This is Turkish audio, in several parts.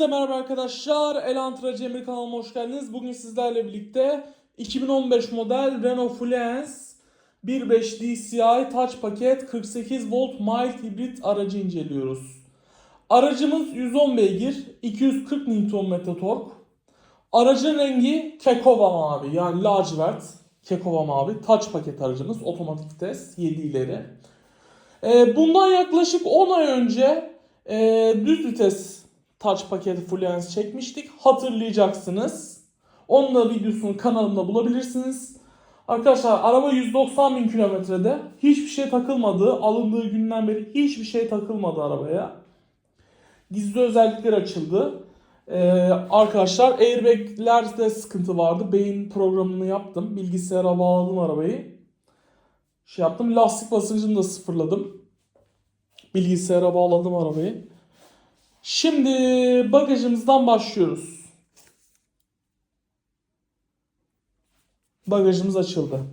Hepinize merhaba arkadaşlar. Elantra Cemil kanalıma hoş geldiniz. Bugün sizlerle birlikte 2015 model Renault Fluence 1.5 DCI Touch paket 48 volt mild hibrit aracı inceliyoruz. Aracımız 110 beygir, 240 Nm tork. Aracın rengi kekova mavi yani lacivert kekova mavi touch paket aracımız otomatik vites 7 ileri. Ee, bundan yaklaşık 10 ay önce e, düz vites touch paketi Fluence çekmiştik. Hatırlayacaksınız. Onun da videosunu kanalımda bulabilirsiniz. Arkadaşlar araba 190 bin kilometrede. Hiçbir şey takılmadı. Alındığı günden beri hiçbir şey takılmadı arabaya. Gizli özellikler açıldı. Ee, arkadaşlar airbaglerde sıkıntı vardı. Beyin programını yaptım. Bilgisayara bağladım arabayı. Şey yaptım. Lastik basıncını da sıfırladım. Bilgisayara bağladım arabayı. Şimdi bagajımızdan başlıyoruz. Bagajımız açıldı.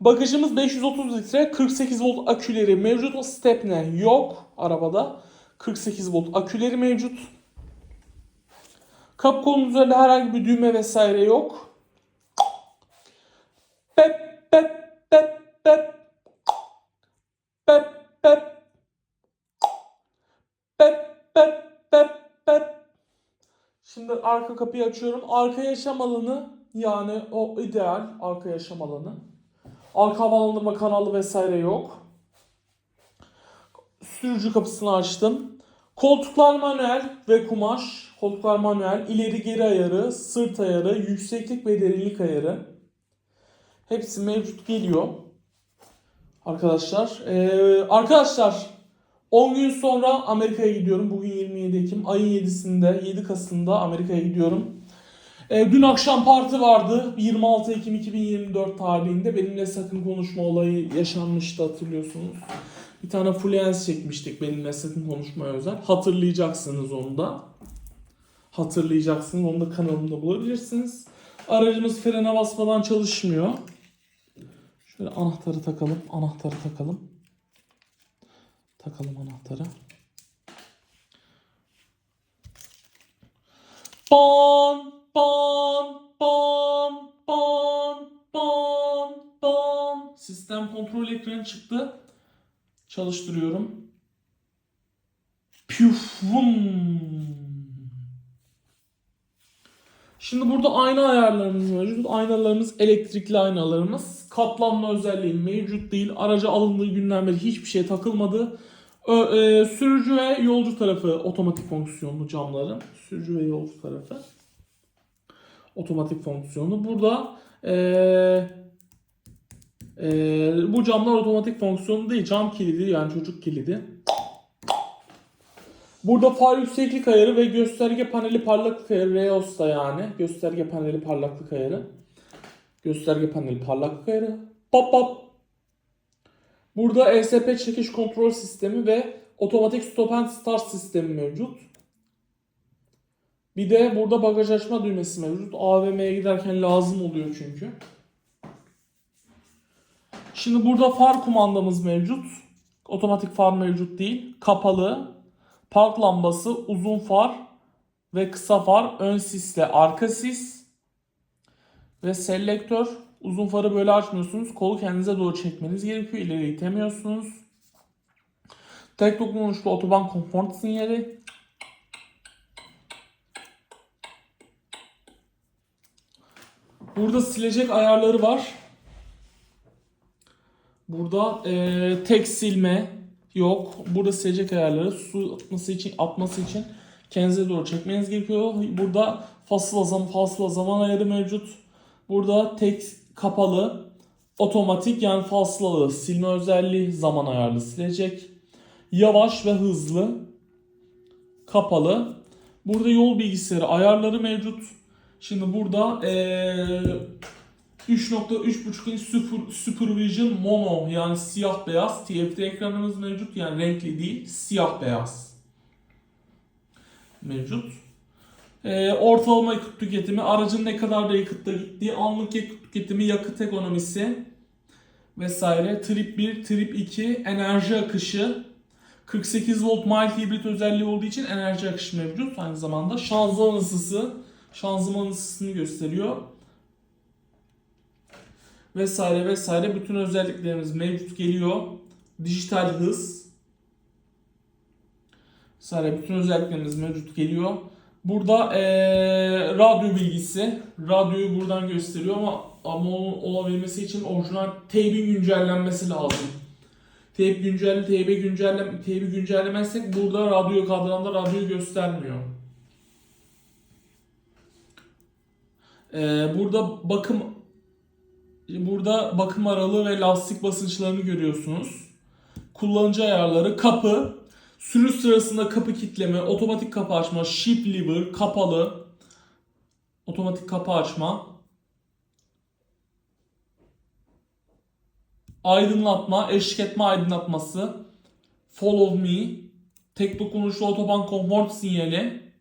Bagajımız 530 litre, 48 volt aküleri mevcut. O stepne yok arabada. 48 volt aküleri mevcut. Kapı kolunun üzerinde herhangi bir düğme vesaire yok. Pep pep pep pep pep pep pep pep pep Şimdi arka kapıyı açıyorum. Arka yaşam alanı yani o ideal arka yaşam alanı. Arka havalandırma kanalı vesaire yok. Sürücü kapısını açtım. Koltuklar manuel ve kumaş. Koltuklar manuel. ileri geri ayarı, sırt ayarı, yükseklik ve derinlik ayarı. Hepsi mevcut geliyor. Arkadaşlar. Ee, arkadaşlar 10 gün sonra Amerika'ya gidiyorum. Bugün 27 Ekim. Ayın 7'sinde 7 Kasım'da Amerika'ya gidiyorum. Ee, dün akşam parti vardı. 26 Ekim 2024 tarihinde benimle sakın konuşma olayı yaşanmıştı hatırlıyorsunuz. Bir tane Fluence çekmiştik benimle sakın konuşmaya özel. Hatırlayacaksınız onu da. Hatırlayacaksınız. Onu da kanalımda bulabilirsiniz. Aracımız frene basmadan çalışmıyor. Şöyle anahtarı takalım. Anahtarı takalım. Takalım anahtarı. Ban, ban, ban, ban, ban, ban. Sistem kontrol ekranı çıktı. Çalıştırıyorum. Püf, vum. Şimdi burada ayna ayarlarımız mevcut. Aynalarımız elektrikli aynalarımız. Katlanma özelliği mevcut değil. Araca alındığı günden beri hiçbir şey takılmadı. E, sürücü ve yolcu tarafı otomatik fonksiyonlu camları. Sürücü ve yolcu tarafı otomatik fonksiyonlu. Burada e, e, bu camlar otomatik fonksiyonlu değil. Cam kilidi yani çocuk kilidi. Burada far yükseklik ayarı ve gösterge paneli parlaklık ayarı Reos'ta yani. Gösterge paneli parlaklık ayarı. Gösterge paneli parlaklık ayarı. Pop pop. Burada ESP çekiş kontrol sistemi ve otomatik stop and start sistemi mevcut. Bir de burada bagaj açma düğmesi mevcut. AVM'ye giderken lazım oluyor çünkü. Şimdi burada far kumandamız mevcut. Otomatik far mevcut değil. Kapalı. Park lambası, uzun far ve kısa far, ön sisle arka sis ve selektör. Uzun farı böyle açmıyorsunuz. Kolu kendinize doğru çekmeniz gerekiyor. İleri itemiyorsunuz. Tek dokunuşlu otoban konfor sinyali. Burada silecek ayarları var. Burada eee, tek silme yok. Burada silecek ayarları su atması için atması için kendinize doğru çekmeniz gerekiyor. Burada fasıla zaman fasıla zaman ayarı mevcut. Burada tek kapalı otomatik yani fasılalı silme özelliği zaman ayarlı silecek. Yavaş ve hızlı kapalı. Burada yol bilgisayarı ayarları mevcut. Şimdi burada eee 3.3.5 inç Super, Supervision Mono yani siyah beyaz TFT ekranımız mevcut yani renkli değil siyah beyaz mevcut. Ee, ortalama yakıt tüketimi, aracın ne kadar da yakıtta gittiği, anlık yakıt tüketimi, yakıt ekonomisi vesaire. Trip 1, Trip 2, enerji akışı, 48 volt mild hibrit özelliği olduğu için enerji akışı mevcut. Aynı zamanda şanzıman ısısı, şanzıman ısısını gösteriyor. Vesaire vesaire bütün özelliklerimiz mevcut geliyor. Dijital hız. Vesaire bütün özelliklerimiz mevcut geliyor. Burada eee, radyo bilgisi. Radyoyu buradan gösteriyor ama ama olabilmesi için orijinal teybin güncellenmesi lazım. Teyp güncelle, teybe güncelle, teybi güncellemezsek burada radyo kadranda radyoyu göstermiyor. Eee, burada bakım burada bakım aralığı ve lastik basınçlarını görüyorsunuz. Kullanıcı ayarları, kapı, sürüş sırasında kapı kilitleme, otomatik kapı açma, shift lever, kapalı, otomatik kapı açma, aydınlatma, eşlik etme aydınlatması, follow me, tek dokunuşlu otoban konfor sinyali,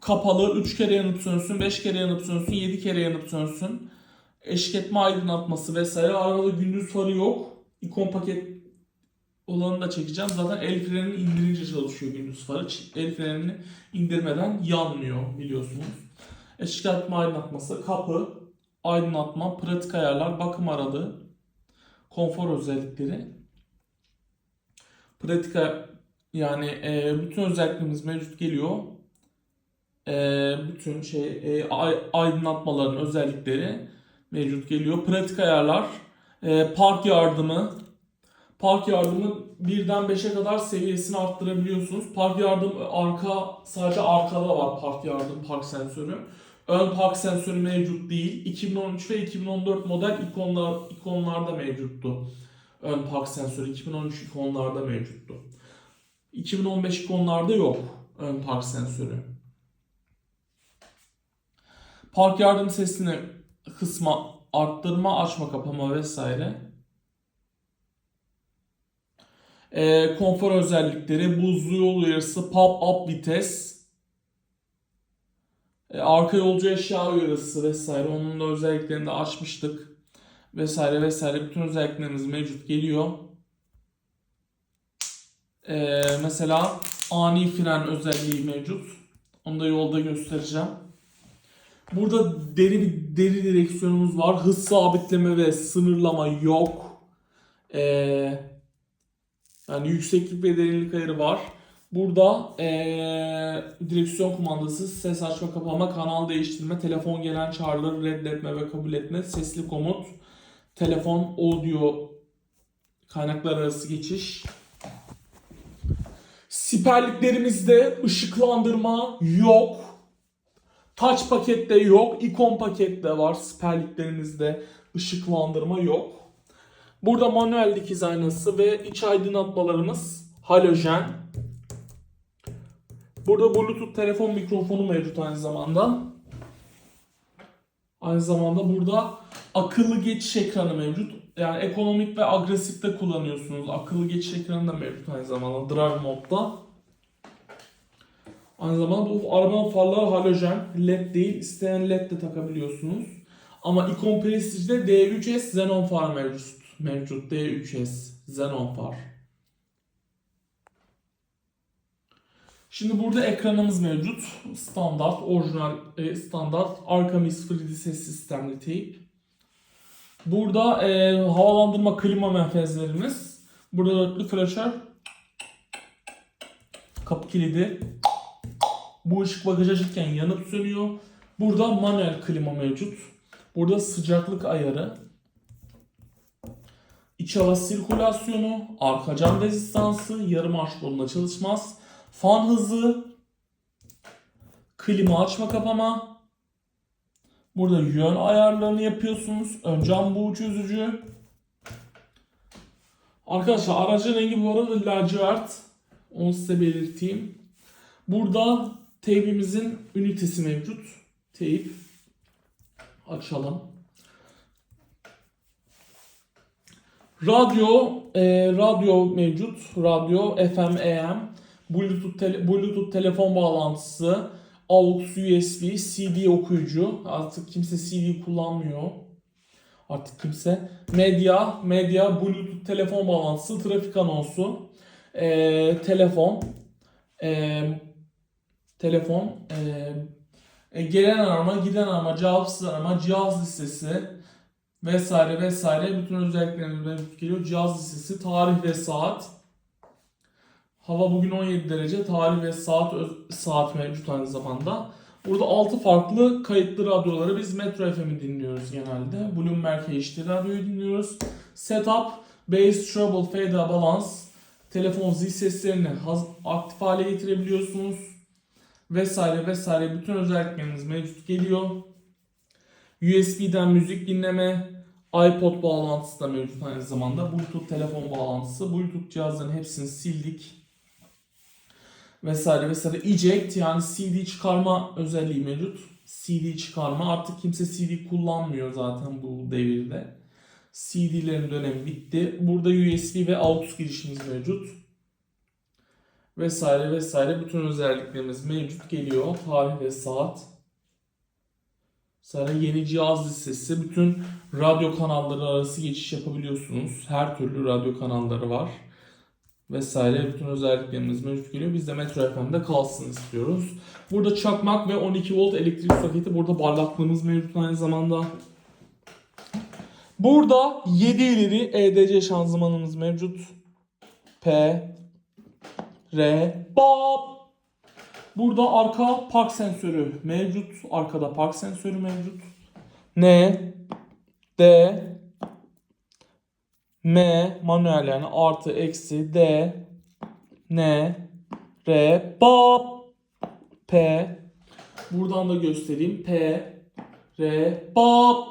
kapalı 3 kere yanıp sönsün, 5 kere yanıp sönsün, 7 kere yanıp sönsün, eşlik etme aydınlatması vesaire. Arada gündüz farı yok. İkon paket olanı da çekeceğim. Zaten el frenini indirince çalışıyor gündüz farı. El frenini indirmeden yanmıyor biliyorsunuz. Eşlik etme aydınlatması, kapı, aydınlatma, pratik ayarlar, bakım aralığı, konfor özellikleri. Pratik yani e, bütün özelliklerimiz mevcut geliyor. E, bütün şey e, ay- aydınlatmaların özellikleri mevcut geliyor. Pratik ayarlar, e, park yardımı, park yardımı birden 5'e kadar seviyesini arttırabiliyorsunuz. Park yardımı arka sadece arkada var park yardım park sensörü. Ön park sensörü mevcut değil. 2013 ve 2014 model ikonlar ikonlarda mevcuttu. Ön park sensörü 2013 ikonlarda mevcuttu. 2015 ikonlarda yok ön park sensörü. Park yardım sesini kısma arttırma, açma, kapama vesaire. Ee, konfor özellikleri, buzlu yol uyarısı, pop-up vites, e, arka yolcu eşya uyarısı vesaire. Onun da özelliklerini de açmıştık. Vesaire vesaire. Bütün özelliklerimiz mevcut geliyor. Ee, mesela ani fren özelliği mevcut. Onu da yolda göstereceğim. Burada deri bir deri direksiyonumuz var. Hız sabitleme ve sınırlama yok. Ee, yani yükseklik ve derinlik ayarı var. Burada ee, direksiyon kumandası, ses açma kapama, kanal değiştirme, telefon gelen çağrıları reddetme ve kabul etme, sesli komut, telefon, audio, kaynaklar arası geçiş. Siperliklerimizde ışıklandırma yok. Touch pakette yok. ikon pakette var. Siperliklerimizde ışıklandırma yok. Burada manuel dikiz aynası ve iç aydınlatmalarımız halojen. Burada Bluetooth telefon mikrofonu mevcut aynı zamanda. Aynı zamanda burada akıllı geçiş ekranı mevcut. Yani ekonomik ve agresifte kullanıyorsunuz. Akıllı geçiş ekranı da mevcut aynı zamanda Drive modda. Aynı zamanda bu arabanın farları halojen, led değil. İsteyen led de takabiliyorsunuz. Ama Icon Prestige'de D3S Xenon far mevcut. Mevcut D3S Xenon far. Şimdi burada ekranımız mevcut. Standart, orijinal e, standart Arkamis 3D ses sistemli teyp. Burada e, havalandırma klima menfezlerimiz. Burada dörtlü flaşör. Kapı kilidi. Bu ışık bagaj açıkken yanıp sönüyor. Burada manuel klima mevcut. Burada sıcaklık ayarı. İç hava sirkülasyonu, arka cam rezistansı, yarım arş kolunda çalışmaz. Fan hızı, klima açma kapama. Burada yön ayarlarını yapıyorsunuz. Ön cam buğu çözücü. Arkadaşlar aracın rengi bu arada lacivert. Onu size belirteyim. Burada teybimizin ünitesi mevcut. Teyp. Açalım. Radyo, e, radyo mevcut. Radyo FM, AM. Bluetooth, tele- Bluetooth telefon bağlantısı. AUX, USB, CD okuyucu. Artık kimse CD kullanmıyor. Artık kimse. Medya, medya, Bluetooth telefon bağlantısı, trafik anonsu. e, telefon, e, telefon, e, e, gelen arama, giden arama, cevapsız arama, cihaz listesi vesaire vesaire bütün özelliklerimiz mevcut geliyor. Cihaz listesi, tarih ve saat. Hava bugün 17 derece. Tarih ve saat saat mevcut aynı zamanda. Burada 6 farklı kayıtlı radyoları biz Metro FM'i dinliyoruz genelde. Bloomberg HD radyoyu dinliyoruz. Setup, Bass, Treble, Fade, Balance, telefon zil seslerini aktif hale getirebiliyorsunuz. Vesaire vesaire bütün özellikleriniz mevcut geliyor. USB'den müzik dinleme, iPod bağlantısı da mevcut aynı zamanda. Bluetooth telefon bağlantısı. Bluetooth cihazların hepsini sildik. Vesaire vesaire. Eject yani CD çıkarma özelliği mevcut. CD çıkarma. Artık kimse CD kullanmıyor zaten bu devirde. CD'lerin dönemi bitti. Burada USB ve AUX girişimiz mevcut. Vesaire vesaire. Bütün özelliklerimiz mevcut geliyor. Tarih ve saat. Yeni cihaz listesi. Bütün radyo kanalları arası geçiş yapabiliyorsunuz. Her türlü radyo kanalları var. Vesaire bütün özelliklerimiz mevcut geliyor. Biz de Metro FM'de kalsın istiyoruz. Burada çakmak ve 12 volt elektrik soketi. Burada bardaklığımız mevcut aynı zamanda. Burada 7 ileri EDC şanzımanımız mevcut. P R Bop Burada arka park sensörü mevcut. Arkada park sensörü mevcut. N D M manuel yani artı eksi D N R Bop P Buradan da göstereyim. P R Bop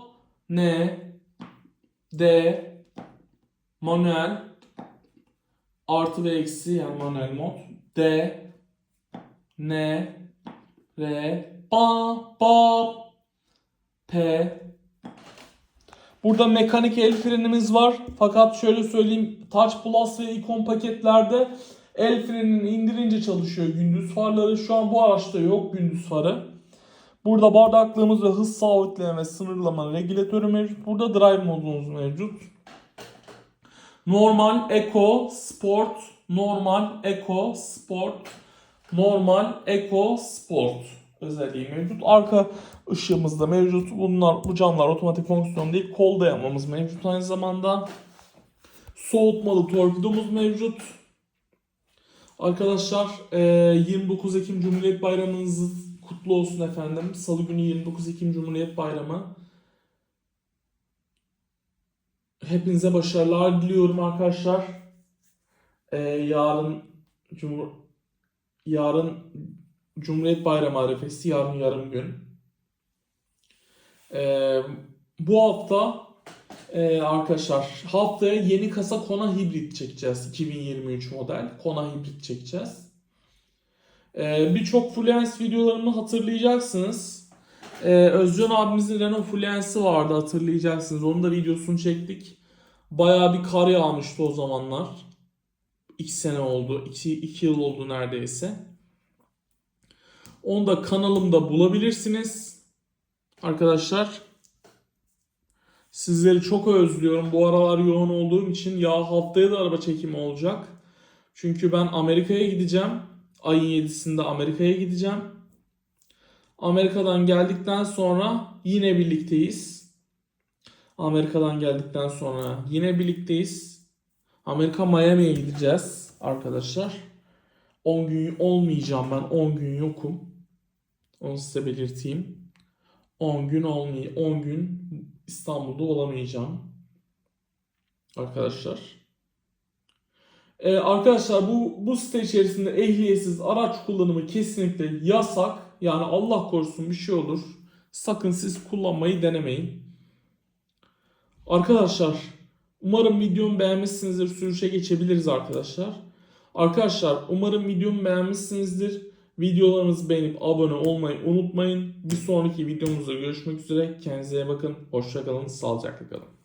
N D manuel artı ve eksi yani manuel mod D N R ba ba P Burada mekanik el frenimiz var. Fakat şöyle söyleyeyim Touch Plus ve Icon paketlerde el frenini indirince çalışıyor gündüz farları. Şu an bu araçta yok gündüz farı. Burada bardaklığımız ve hız sabitleme ve sınırlama regülatörü mevcut. Burada drive modumuz mevcut. Normal, Eco, Sport, Normal, Eco, Sport, Normal, Eco, Sport özelliği mevcut. Arka ışığımız da mevcut. Bunlar bu camlar otomatik fonksiyon değil. Kol dayamamız mevcut aynı zamanda. Soğutmalı torpidomuz mevcut. Arkadaşlar eee, 29 Ekim Cumhuriyet Bayramınız kutlu olsun efendim. Salı günü 29 Ekim Cumhuriyet Bayramı. Hepinize başarılar diliyorum arkadaşlar. Eee, yarın Cumhur yarın Cumhuriyet Bayramı arifesi yarın yarım gün. Ee, bu hafta e, arkadaşlar haftaya yeni kasa Kona Hibrit çekeceğiz. 2023 model Kona Hibrit çekeceğiz. Ee, Birçok Fluence videolarımı hatırlayacaksınız. Ee, Özcan abimizin Renault Fluence'ı vardı hatırlayacaksınız. Onun da videosunu çektik. Bayağı bir kar yağmıştı o zamanlar. 2 sene oldu. 2 yıl oldu neredeyse. Onu da kanalımda bulabilirsiniz. Arkadaşlar sizleri çok özlüyorum. Bu aralar yoğun olduğum için ya haftaya da araba çekimi olacak. Çünkü ben Amerika'ya gideceğim. Ayın 7'sinde Amerika'ya gideceğim. Amerika'dan geldikten sonra yine birlikteyiz. Amerika'dan geldikten sonra yine birlikteyiz. Amerika Miami'ye gideceğiz arkadaşlar. 10 gün olmayacağım ben 10 gün yokum. Onu size belirteyim. 10 gün olmay 10 gün İstanbul'da olamayacağım. Arkadaşlar. Ee, arkadaşlar bu bu site içerisinde ehliyetsiz araç kullanımı kesinlikle yasak. Yani Allah korusun bir şey olur. Sakın siz kullanmayı denemeyin. Arkadaşlar umarım videomu beğenmişsinizdir. Sürüşe geçebiliriz arkadaşlar. Arkadaşlar umarım videomu beğenmişsinizdir. Videolarımızı beğenip abone olmayı unutmayın. Bir sonraki videomuzda görüşmek üzere. Kendinize iyi bakın. Hoşçakalın. Sağlıcakla kalın.